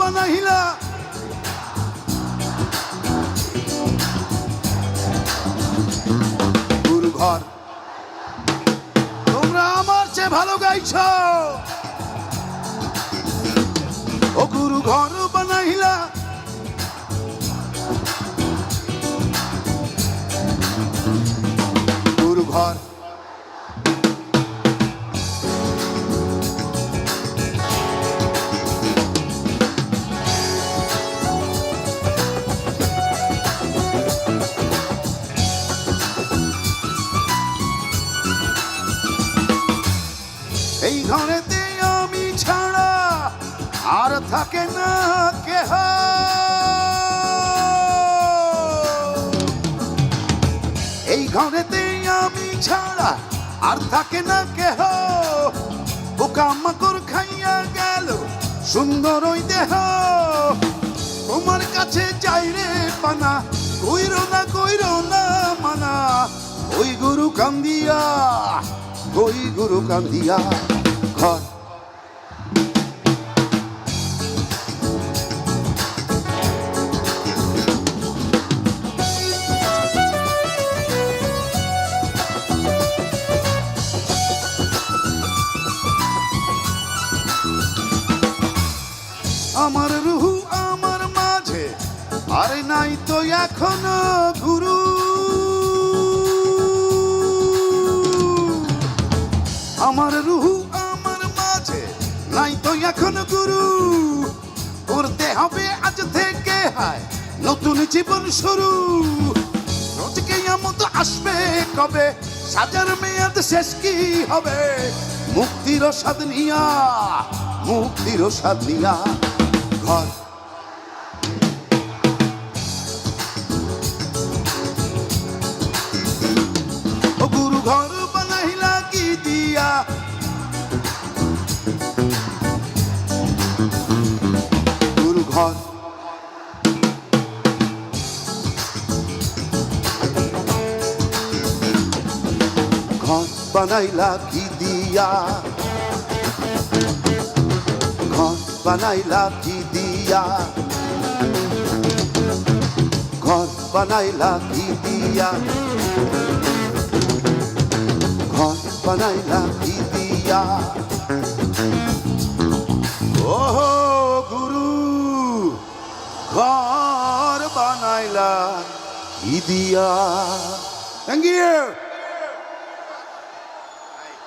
বানাইলা গুরু ঘর। তোমরা আমার চেয়ে ভালো গাইছ। ও গুরু ঘর বানাইলা ঘরেতে আমি ছাড়া, আর থাকে না কেহ। এই ঘরেতে আমি ছাড়া আর থাকে না কেহ। পোকামাকড় খাইয়া গেল সুন্দর ওই দেহ। তোমার কাছে যাই রে পানা, কইর না কইর না মানা। ওই গুরু কান্দিয়া, ওই গুরু কান্দিয়া। আমার রুহু আমার মাঝে আরে নাই তো এখনও গুরু। এখন গুরু করতে হবে আজ থেকে হায়, নতুন জীবন শুরু। রোজকে মতো আসবে কবে, সাজার মেয়াদ শেষ কি হবে? মুক্তির স্বাদ নিয়া, মুক্তির স্বাদ নিয়া ঘর। ও গুরু ঘর বানাইলা কি দিয়া? গুরু ঘর ঘর বানাইলা দিয়া? ঘর বানাইলা কি দিয়া? ঘর বানাইলা কি দিয়া? ঘর বানাইলা কি দিয়া? ঘর বানাইলা কি দিয়া থ্যাংক ইউ